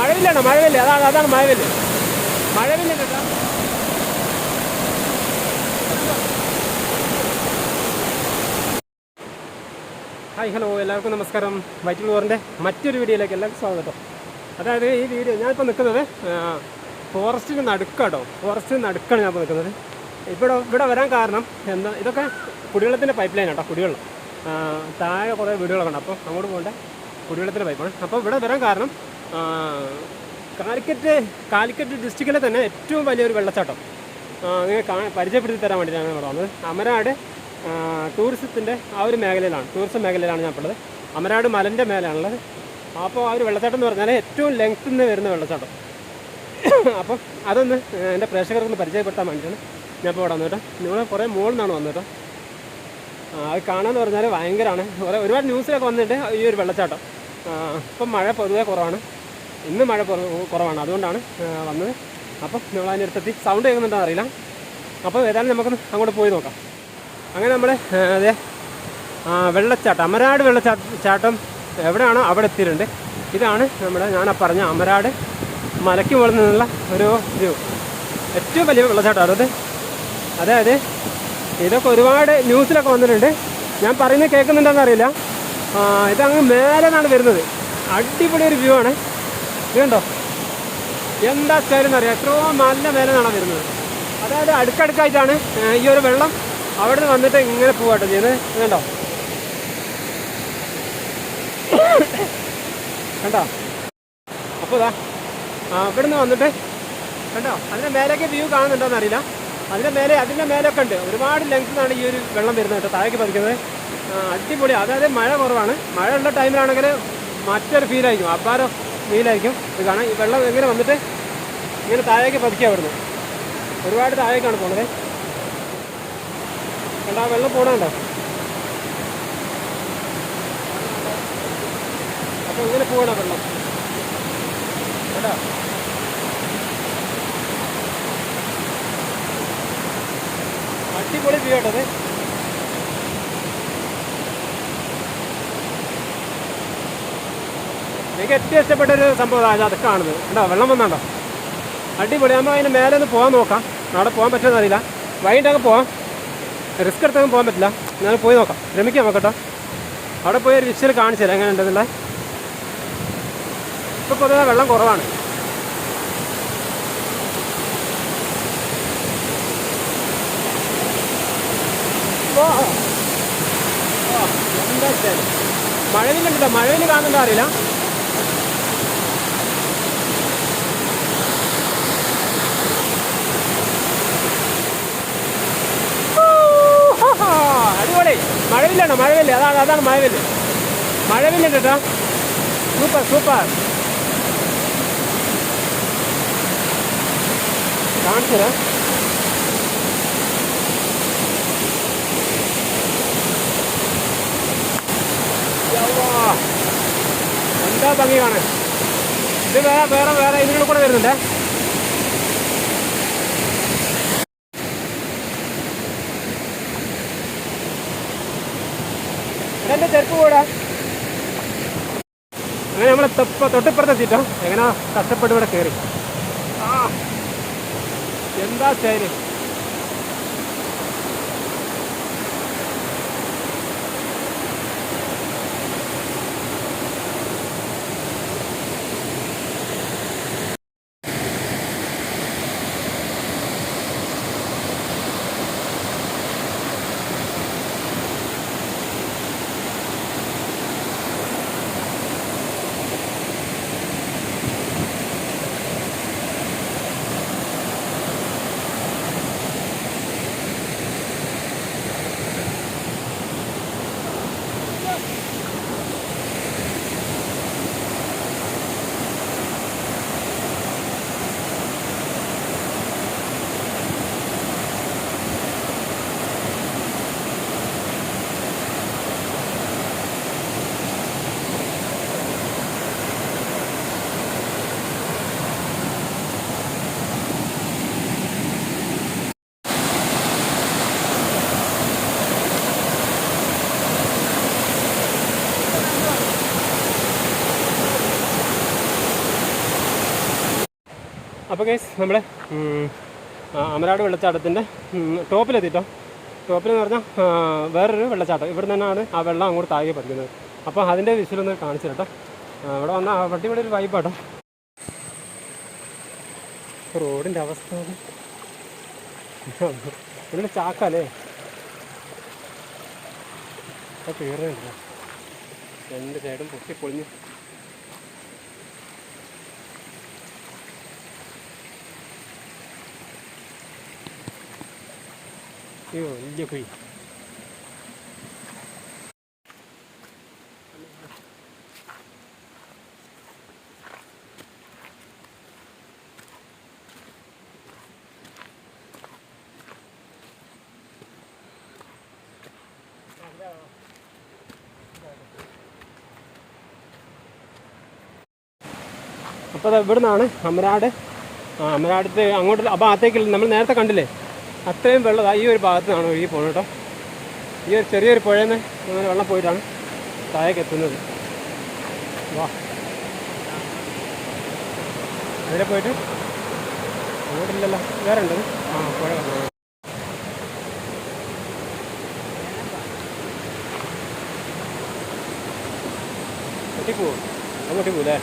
മഴവില്ലാണ് മഴവില്ല. അതാണ് അതാണ് മഴവില്ല. മഴവില്ല കേട്ടോ. Hi hello. എല്ലാവർക്കും നമസ്കാരം. വൈറ്റിൽ ടൂറിന്റെ മറ്റൊരു വീഡിയോയിലേക്ക് എല്ലാവർക്കും സ്വാഗതം. അതായത് ഈ വീഡിയോ ഞാനിപ്പോൾ നിൽക്കുന്നത് ഫോറസ്റ്റിന് നടുക്കാട്ടോ. ഫോറസ്റ്റിന് നടുക്കാണ് ഞാനിപ്പോൾ നിൽക്കുന്നത്. ഇവിടെ ഇവിടെ വരാൻ കാരണം എന്താ ഇതൊക്കെ കുടിവെള്ളത്തിന്റെ പൈപ്പ് ലൈൻ കേട്ടോ കുടിവെള്ളം. താഴെ കുറേ വീടുകളൊക്കെ ഉണ്ട്. അപ്പോൾ അങ്ങോട്ട് പോകേണ്ട കുടിവെള്ളത്തിന്റെ പൈപ്പാണ്. അപ്പോൾ ഇവിടെ വരാൻ കാരണം കാലിക്കറ്റ് കാലിക്കറ്റ് ഡിസ്ട്രിക്റ്റിലെ തന്നെ ഏറ്റവും വലിയൊരു വെള്ളച്ചാട്ടം. നിങ്ങൾ കാ പരിചയപ്പെടുത്തി തരാൻ വേണ്ടിയിട്ടാണ് ഇവിടെ വന്നത്. അമരാട് ടൂറിസത്തിന്റെ ആ ഒരു മേഖലയിലാണ്. ടൂറിസം മേഖലയിലാണ് ഞാൻ ഉള്ളത് അമരാട് മലന്റെ മേലാണുള്ളത്. അപ്പോൾ ആ ഒരു വെള്ളച്ചാട്ടം എന്ന് പറഞ്ഞാൽ ഏറ്റവും ലെങ്ത്തിൽ നിന്ന് വരുന്ന വെള്ളച്ചാട്ടം. അപ്പം അതൊന്ന് എന്റെ പ്രേക്ഷകർക്കൊന്ന് പരിചയപ്പെടുത്താൻ വേണ്ടിയിട്ടാണ് ഞാൻ ഇപ്പോൾ ഇവിടെ വന്നു കേട്ടോ. നിങ്ങൾ കുറേ മുകളിൽ നിന്നാണ് വന്നിട്ട് അത് കാണാന്ന് പറഞ്ഞാൽ ഭയങ്കരമാണ്. കുറേ ഒരുപാട് ന്യൂസിലൊക്കെ വന്നിട്ട് ഈ ഒരു വെള്ളച്ചാട്ടം. ഇപ്പം മഴ പൊതുവേ കുറവാണ്. ഇന്ന് മഴ കുറവാണ്. അതുകൊണ്ടാണ് വന്നത്. അപ്പം നമ്മൾ അതിനടുത്തെത്തി സൗണ്ട് കേൾക്കുന്നുണ്ടോ അറിയില്ല. അപ്പോൾ ഏതായാലും നമുക്കൊന്ന് അങ്ങോട്ട് പോയി നോക്കാം. അങ്ങനെ നമ്മൾ അതെ വെള്ളച്ചാട്ടം. അമരാട് വെള്ളച്ചാട്ട ചാട്ടം എവിടെയാണോ അവിടെ എത്തിയിട്ടുണ്ട്. ഇതാണ് നമ്മുടെ ഞാൻ പറഞ്ഞ അമരാട് മലയ്ക്ക് മുകളിൽ നിന്നുള്ള ഒരു വ്യൂ. ഏറ്റവും വലിയ വെള്ളച്ചാട്ടമാണ് അത് അതായത് ഇതൊക്കെ ഒരുപാട് ന്യൂസിലൊക്കെ വന്നിട്ടുണ്ട്. ഞാൻ പറയുന്നത് കേൾക്കുന്നുണ്ടോ അറിയില്ല. ഇതങ്ങ് മേലെ നിന്നാണ് വരുന്നത്. അടിപൊളി ഒരു വ്യൂ ആണ്. ഇത് കണ്ടോ എന്താ സ്റ്റൈലെന്ന് അറിയാം എത്രയോ നല്ല മേലെ വരുന്നത്. അതായത് അടുക്കടുക്കായിട്ടാണ് ഈ ഒരു വെള്ളം അവിടെ നിന്ന് വന്നിട്ട് ഇങ്ങനെ പോവാട്ടോ ചെയ്യുന്നത്. ഇതുണ്ടോ? കണ്ടോ? അപ്പോ അപ്പോൾ ഇതാ ഇവിടെ നിന്ന് വന്നിട്ട് കണ്ടോ? അതിന്റെ മേലേക്ക് വ്യൂ കാണുന്നുണ്ടോ അറിയില്ല. അതിന്റെ മേലെ അതിന്റെ മേലൊക്കെ ഉണ്ട്. ഒരുപാട് ലെങ്ത്തിനാണ് ഈ ഒരു വെള്ളം വരുന്നത് കേട്ടോ താഴേക്ക് പതിക്കുന്നത്. അടിപൊളി. അതായത് മഴ കുറവാണ്. മഴ ഉള്ള ടൈമിലാണെങ്കിൽ മറ്റൊരു ഫീലായിരിക്കും അപ്പാരോ ഫീലായിരിക്കും ഇത് കാണാം. ഈ വെള്ളം എങ്ങനെ വന്നിട്ട് ഇങ്ങനെ താഴേക്ക് പതിക്കുക ഒരുപാട് താഴേക്കാണ് പോണത്. കണ്ടോ വെള്ളം പോണുണ്ടോ അപ്പോൾ ഇങ്ങനെ പോകണം വെള്ളം. കേട്ടോ അടിപൊളി വ്യൂ കേട്ടത് എനിക്ക് ഏറ്റവും ഇഷ്ടപ്പെട്ട ഒരു സംഭവം അത് കാണുന്നത്. കണ്ടോ? വെള്ളം വന്നുണ്ടോ? അടിപൊളി. നമ്മൾ അതിന് മേലെ ഒന്ന് പോകാൻ നോക്കാം. അവിടെ പോകാൻ പറ്റുമെന്ന് അറിയില്ല വൈകിട്ട് അങ്ങ് പോവാം. റിസ്ക് എടുത്തൊന്നും പോകാൻ പറ്റില്ല. ഞാൻ പോയി നോക്കാം. ശ്രമിക്കാം നോക്കട്ടോ അവിടെ പോയി ഒരു വിഷ്വൽ കാണിച്ചു തരാം. എങ്ങനെ ഉണ്ടെന്നുള്ള ഇപ്പോൾ പൊതുവെ വെള്ളം കുറവാണ്. മഴവില്ലുണ്ടല്ലോ മഴവിൽ കാണുന്നുണ്ടോ അറിയില്ല. അടിപൊളി മഴവില്ലാണ് മഴവില്ല് അതാണ് അതാണ് മഴവില്ല് മഴവില്ലുണ്ട് കേട്ടോ സൂപ്പർ സൂപ്പർ കാണിച്ചു തരാം യവ്വാ. എന്താ ഭംഗി കാണാൻ ഇത് വേറെ വേറെ വേറെ ഇതിനുള്ള കൂടെ വരുന്നുണ്ടേ എന്റെ ചെരുപ്പ് കൂടാ. അങ്ങനെ നമ്മൾ തൊട്ടിപ്പുറത്ത് എത്തിട്ടോ. എങ്ങനെ കഷ്ടപ്പെട്ട് ഇവിടെ കയറി എന്താ സ്റ്റൈൽ അപ്പോൾ കേസ് നമ്മൾ അമരാട് വെള്ളച്ചാട്ടത്തിന്റെ ടോപ്പിലെത്തിട്ടോ. ടോപ്പിലെന്ന് പറഞ്ഞാൽ വേറൊരു വെള്ളച്ചാട്ടം. ഇവിടെ തന്നെയാണ് ആ വെള്ളം അങ്ങോട്ട് താഴെ പറ്റുന്നത് അപ്പോൾ അതിന്റെ വിശ്വലൊന്ന് കാണിച്ചു കേട്ടോ ഇവിടെ വന്ന അടിപൊളി ഒരു വൈബാട്ടോ റോഡിന്റെ അവസ്ഥ ഇവിടെ ചാക്കല്ലേ അത് തീർന്നില്ല രണ്ട് സൈഡും പൊട്ടി പൊളിഞ്ഞു. അയ്യോ വലിയ കുഴി അപ്പോൾ ഇവിടുന്നാണ് അമരാട്. ആ അമരാടത്ത് അങ്ങോട്ട് അപ്പോൾ ഭാഗത്തേക്ക് നമ്മൾ നേരത്തെ കണ്ടില്ലേ? അത്രയും വെള്ളം ഈ ഒരു ഭാഗത്ത് നിന്നാണ് ഒഴുകി പോകുന്നത് കേട്ടോ. ഈ ഒരു ചെറിയൊരു പുഴയിൽ നിന്ന് അങ്ങനെ വെള്ളം പോയിട്ടാണ് താഴേക്ക് എത്തുന്നത്. വാ. അതിലെ പോയിട്ട് അങ്ങോട്ടില്ലല്ലോ വേറെ ഉണ്ട് ആ പുഴ കാണാം. അങ്ങോട്ടേക്ക് പോവും അങ്ങോട്ടേക്ക് പോകൂലേ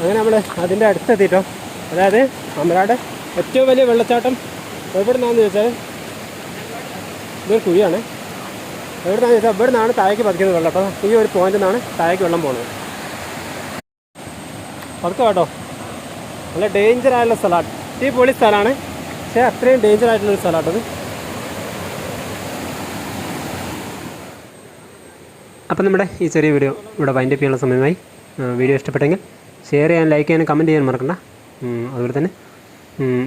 അങ്ങനെ നമ്മൾ അതിന്റെ അടുത്തെത്തിയിട്ടോ അതായത് അമരാട് ഏറ്റവും വലിയ വെള്ളച്ചാട്ടം എവിടുന്നാന്ന് ചോദിച്ചാൽ ഇതൊരു കുഴിയാണ്. എവിടുന്നാന്ന് ചോദിച്ചാൽ ഇവിടെ നിന്നാണ് താഴേക്ക് പതിക്കുന്നത് വെള്ളം. അപ്പോൾ ഈ ഒരു പോയിന്റിൽ നിന്നാണ് താഴേക്ക് വെള്ളം പോകുന്നത് പതുക്കെ കേട്ടോ നല്ല ഡേഞ്ചർ ആയുള്ള സ്ഥലമാണ്. ഈ പൊളി സ്ഥലമാണ്. പക്ഷേ അത്രയും ഡേഞ്ചർ ആയിട്ടുള്ളൊരു സ്ഥലമാട്ടത് അപ്പം നമ്മുടെ ഈ ചെറിയ വീഡിയോ ഇവിടെ വൈൻഡപ്പ് ചെയ്യാനുള്ള സമയമായി. വീഡിയോ ഇഷ്ടപ്പെട്ടെങ്കിൽ ഷെയർ ചെയ്യാൻ ലൈക്ക് ചെയ്യാനും കമന്റ് ചെയ്യാൻ മറക്കണ്ട. അതുപോലെ തന്നെ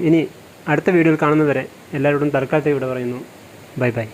ഇനി അടുത്ത വീഡിയോയിൽ കാണുന്നതുവരെ എല്ലാവരോടും തൽക്കാലത്തെ ഇവിടെ പറയുന്നു. Bye bye